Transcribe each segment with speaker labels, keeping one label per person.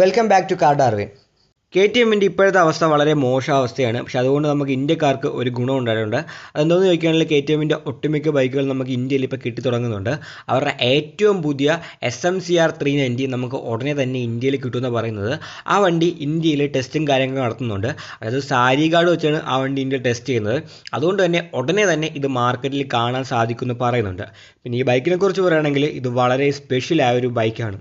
Speaker 1: Welcome back to car Darwin K T എമ്മിന്റെ ഇപ്പോഴത്തെ അവസ്ഥ വളരെ മോശം അവസ്ഥയാണ് പക്ഷെ അതുകൊണ്ട് നമുക്ക് ഇന്ത്യക്കാർക്ക് ഒരു ഗുണം ഉണ്ടായിട്ടുണ്ട്. അതെന്താണെന്ന് ചോദിക്കുകയാണെങ്കിൽ കെ ടി എമ്മിന്റെ ഒട്ടുമിക്ക ബൈക്കുകൾ നമുക്ക് ഇന്ത്യയിൽ ഇപ്പോൾ കിട്ടി തുടങ്ങുന്നുണ്ട്. അവരുടെ ഏറ്റവും പുതിയ S M C R three ninety നമുക്ക് ഉടനെ തന്നെ ഇന്ത്യയിൽ കിട്ടുമെന്ന് പറയുന്നത് ആ വണ്ടി ഇന്ത്യയിൽ ടെസ്റ്റും കാര്യങ്ങളും നടത്തുന്നുണ്ട്. അതായത് സാരി കാർഡ് വെച്ചാണ് ആ വണ്ടി ഇന്ത്യയിൽ ടെസ്റ്റ് ചെയ്യുന്നത്. അതുകൊണ്ട് തന്നെ ഉടനെ തന്നെ ഇത് മാർക്കറ്റിൽ കാണാൻ സാധിക്കുമെന്ന് പറയുന്നുണ്ട്. പിന്നെ ഈ ബൈക്കിനെ കുറിച്ച് പറയുകയാണെങ്കിൽ ഇത് വളരെ സ്പെഷ്യലായ ഒരു ബൈക്കാണ്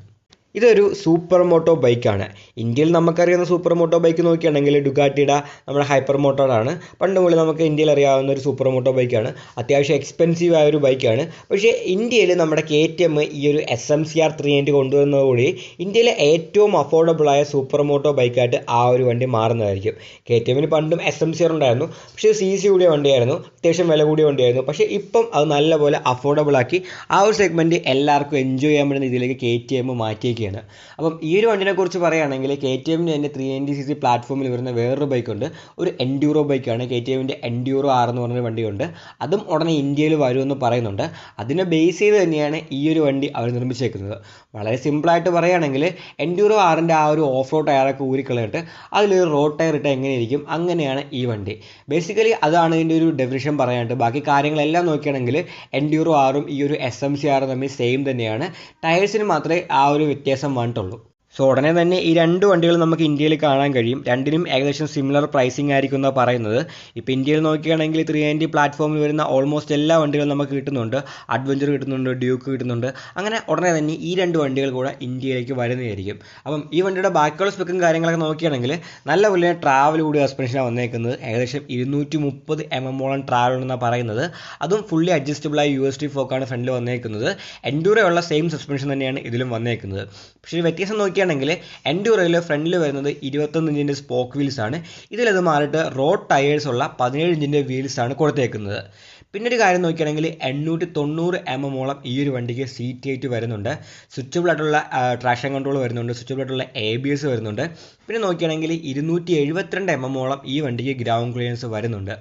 Speaker 1: ഇതൊരു സൂപ്പർ മോട്ടോ ബൈക്കാണ്. ഇന്ത്യയിൽ നമുക്കറിയാവുന്ന സൂപ്പർ മോട്ടോ ബൈക്ക് നോക്കുകയാണെങ്കിൽ ഡുഗാട്ടിയുടെ നമ്മുടെ ഹൈപ്പർ മോട്ടോറാണ് പണ്ട് മുതൽ നമുക്ക് ഇന്ത്യയിൽ അറിയാവുന്ന ഒരു സൂപ്പർ മോട്ടോ ബൈക്കാണ്. അത്യാവശ്യം എക്സ്പെൻസീവ് ആയ ഒരു ബൈക്കാണ്. പക്ഷേ ഇന്ത്യയിൽ നമ്മുടെ കെ ടി എം ഈ ഒരു S M C R three ninety കൊണ്ടുവന്നതോടുകൂടി ഇന്ത്യയിലെ ഏറ്റവും അഫോർഡബിളായ സൂപ്പർ മോട്ടോ ബൈക്കായിട്ട് ആ ഒരു വണ്ടി മാറുന്നതായിരിക്കും. കെ ടി എമ്മിന് പണ്ടും എസ് എം സി ആർ ഉണ്ടായിരുന്നു. പക്ഷേ സി സി കൂടിയ വണ്ടിയായിരുന്നു. അത്യാവശ്യം വില കൂടിയ വണ്ടിയായിരുന്നു. പക്ഷേ ഇപ്പം അത് നല്ലപോലെ അഫോർഡബിൾ ആക്കി ആ ഒരു സെഗ്മെന്റ് എല്ലാവർക്കും എൻജോയ് ചെയ്യാൻ പറ്റുന്ന രീതിയിലേക്ക് കെ ടി എം മാറ്റിയേക്കുകയാണ് അപ്പം ഈ ഒരു വണ്ടിനെ കുറിച്ച് പറയുകയാണെങ്കിൽ കെ ടി എമ്മിന് തന്നെ ത്രീ നയന്റി സി സി പ്ലാറ്റ്ഫോമിൽ വരുന്ന വേറൊരു ബൈക്കുണ്ട് ഒരു എൻഡ്യൂറോ ബൈക്കാണ് കെ ടി എമ്മിന്റെ എൻഡ്യൂറോ ആർ എന്ന് പറഞ്ഞൊരു വണ്ടിയുണ്ട്. അതും ഉടനെ ഇന്ത്യയിൽ വരുമെന്ന് പറയുന്നുണ്ട്. അതിനെ ബേസ് ചെയ്ത് തന്നെയാണ് ഈ ഒരു വണ്ടി അവർ നിർമ്മിച്ചേക്കുന്നത്. വളരെ സിമ്പിളായിട്ട് പറയുകയാണെങ്കിൽ എൻഡ്യൂറോ ആറിന്റെ ആ ഒരു ഓഫ് റോഡ് ടയറൊക്കെ ഊരിക്കളയിട്ട് അതിലൊരു റോഡ് ടയർ ഇട്ട് എങ്ങനെയിരിക്കും? അങ്ങനെയാണ് ഈ വണ്ടി. ബേസിക്കലി അതാണ് ഇതിന്റെ ഒരു ഡെഫിനിഷൻ പറയാനുണ്ട് ബാക്കി കാര്യങ്ങളെല്ലാം നോക്കുകയാണെങ്കിൽ എൻഡ്യൂറോ ആറും ഈ ഒരു എസ് എം സി ആറും തമ്മിൽ സെയിം തന്നെയാണ്. ടയേഴ്സിന് മാത്രമേ ആ ഒരു വ്യത്യാസം వ్యత్యాసం వంటోళ్ళు. സോ ഉടനെ തന്നെ ഈ രണ്ട് വണ്ടികൾ നമുക്ക് ഇന്ത്യയിൽ കാണാൻ കഴിയും. രണ്ടിനും ഏകദേശം സിമിലർ പ്രൈസിംഗ് ആയിരിക്കും എന്നാണ് പറയുന്നത്. ഇപ്പോൾ ഇന്ത്യയിൽ നോക്കുകയാണെങ്കിൽ ത്രീ നയന്റി പ്ലാറ്റ്ഫോമിൽ വരുന്ന ഓൾമോസ്റ്റ് എല്ലാ വണ്ടികളും നമുക്ക് കിട്ടുന്നുണ്ട്. അഡ്വഞ്ചർ കിട്ടുന്നുണ്ട് ഡ്യൂക്ക് കിട്ടുന്നുണ്ട്. അങ്ങനെ ഉടനെ തന്നെ ഈ രണ്ട് വണ്ടികൾ കൂടെ ഇന്ത്യയിലേക്ക് വരുന്നതായിരിക്കും. അപ്പം ഈ വണ്ടിയുടെ ബാക്കിയുള്ള സ്പെക്കും കാര്യങ്ങളൊക്കെ നോക്കുകയാണെങ്കിൽ നല്ല പോലെ ട്രാവൽ കൂടി സസ്പെൻഷനാണ് വന്നേക്കുന്നത്. ഏകദേശം ഇരുന്നൂറ്റി മുപ്പത് എം എമ്മോളം ട്രാവൽ ഉണ്ടെന്നാണ് പറയുന്നത്. അതും ഫുള്ളി അഡ്ജസ്റ്റബിളായി യു എസ് ടി ഫോക്കാണ് ഫ്രണ്ടിൽ വന്നേക്കുന്നത്. എൻഡൂറയുള്ള സെയിം സസ്പെൻഷൻ തന്നെയാണ് ഇതിലും വന്നേക്കുന്നത്. പക്ഷേ വ്യത്യാസം നോക്കുകയാണെങ്കിൽ എൻഡൂറയിൽ ഫ്രണ്ടിൽ വരുന്നത് ഇരുപത്തൊന്ന് ഇഞ്ചിന്റെ സ്പോക്ക് വീൽസ് ആണ്. ഇതിലത് മാറിയിട്ട് റോഡ് ടയേഴ്സ് ഉള്ള പതിനേഴ് ഇഞ്ചിന്റെ വീൽസ് ആണ് കൊടുത്തേക്കുന്നത്. പിന്നെ ഒരു കാര്യം നോക്കുകയാണെങ്കിൽ എണ്ണൂറ്റി തൊണ്ണൂറ് എം എമ്മോളം ഈ ഒരു വണ്ടിക്ക് സീറ്റ് ആയിട്ട് വരുന്നുണ്ട്. സ്വിച്ചബിൾ ആയിട്ടുള്ള ട്രാക്ഷൻ കൺട്രോൾ വരുന്നുണ്ട്. സ്വിച്ചബിൾ ആയിട്ടുള്ള എ ബി എസ് വരുന്നുണ്ട്. പിന്നെ നോക്കുകയാണെങ്കിൽ ഇരുന്നൂറ്റി എഴുപത്തിരണ്ട് എം എമ്മോളം ഈ വണ്ടിക്ക് ഗ്രൗണ്ട് ക്ലിയറൻസ് വരുന്നുണ്ട്.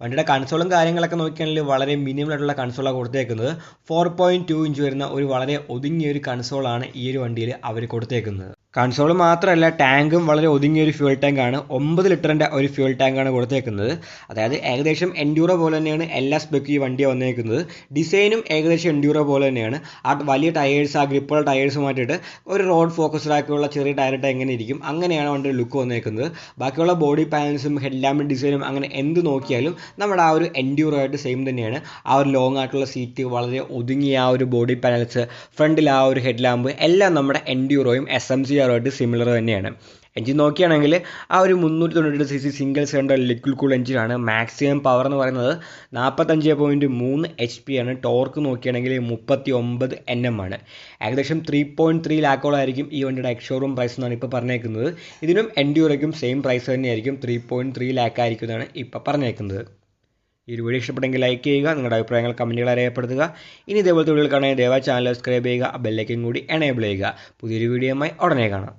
Speaker 1: വണ്ടിയുടെ കൺസോളും കാര്യങ്ങളൊക്കെ നോക്കുകയാണെങ്കിൽ വളരെ മിനിമം ആയിട്ടുള്ള കൺസോളാണ് കൊടുത്തേക്കുന്നത്. ഫോർ പോയിന്റ് ടു ഇഞ്ച് വരുന്ന ഒരു വളരെ ഒതുങ്ങിയ ഒരു കൺസോളാണ് ഈ ഒരു വണ്ടിയിൽ അവർ കൊടുത്തേക്കുന്നത്. കൺസോൾ മാത്രമല്ല ടാങ്കും വളരെ ഒതുങ്ങിയ ഒരു ഫ്യൂൽ ടാങ്കാണ് ഒമ്പത് ലിറ്ററിന്റെ ഒരു ഫ്യൂൽ ടാങ്കാണ് കൊടുത്തേക്കുന്നത്. അതായത് ഏകദേശം എൻഡ്യൂറോ പോലെ തന്നെയാണ് എല്ലാ സ്പെക്കും ഈ വണ്ടി വന്നേക്കുന്നത്. ഡിസൈനും ഏകദേശം എൻഡ്യൂറോ പോലെ തന്നെയാണ്. ആ വലിയ ടയേഴ്സ് ആ ഗ്രിപ്പുള്ള ടയേഴ്സ് മാറ്റിയിട്ട് ഒരു റോഡ് ഫോക്കസ്ഡ് ആക്കിയുള്ള ചെറിയ ടയറിട്ട് എങ്ങനെ ഇരിക്കും? അങ്ങനെയാണ് വണ്ടിയുടെ ലുക്ക് വന്നേക്കുന്നത്. ബാക്കിയുള്ള ബോഡി പാനൽസും ഹെഡ് ലാമ്പ് ഡിസൈനും അങ്ങനെ എന്ത് നോക്കിയാലും നമ്മുടെ ആ ഒരു എൻഡ്യൂറോ ആയിട്ട് സെയിം തന്നെയാണ്. ആ ഒരു ലോങ് ആയിട്ടുള്ള സീറ്റ് വളരെ ഒതുങ്ങിയ ആ ഒരു ബോഡി പാനൽസ് ഫ്രണ്ടിൽ ആ ഒരു ഹെഡ് ലാമ്പ് എല്ലാം നമ്മുടെ എൻഡ്യൂറോയും എസ് എം സി ആറുമായിട്ട് സിമിലർ തന്നെയാണ്. എഞ്ചിൻ നോക്കുകയാണെങ്കിൽ ആ ഒരു മുന്നൂറ്റി തൊണ്ണൂറ്റി C C single cylinder liquid cool എഞ്ചിനാണ് മാക്സിമം പവർ എന്ന് പറയുന്നത് നാൽപ്പത്തഞ്ച് പോയിന്റ് മൂന്ന് എച്ച് പി ആണ്. ടോർക്ക് നോക്കുകയാണെങ്കിൽ മുപ്പത്തി ഒമ്പത് എൻ എം ആണ്. ഏകദേശം ത്രീ പോയിന്റ് ത്രീ ലാക്കോളായിരിക്കും ഈ വണ്ടിയുടെ എക്സ്ഷോറൂം പ്രൈസ് എന്നാണ് ഇപ്പോൾ പറഞ്ഞേക്കുന്നത്. ഇതിനും എൻഡ്യൂറയ്ക്കും സെയിം പ്രൈസ് തന്നെയായിരിക്കും. ത്രീ പോയിന്റ് ത്രീ ലാക്ക് ആയിരിക്കും എന്നാണ് ഇപ്പോൾ പറഞ്ഞേക്കുന്നത്. ഈ ഒരു വീഡിയോ ഇഷ്ടപ്പെട്ടെങ്കിൽ ലൈക്ക് ചെയ്യുക നിങ്ങളുടെ അഭിപ്രായങ്ങൾ കമന്റുകൾ രേഖപ്പെടുത്തുക ഇനി ഇതേപോലത്തെ വീഡിയോകൾ കാണാൻ ദയവായി ചാനൽ സബ്സ്ക്രൈബ് ചെയ്യുക ബെല്ലൈക്കും കൂടി എനേബിൾ ചെയ്യുക. പുതിയൊരു വീഡിയോയുമായി ഉടനെ കാണാം.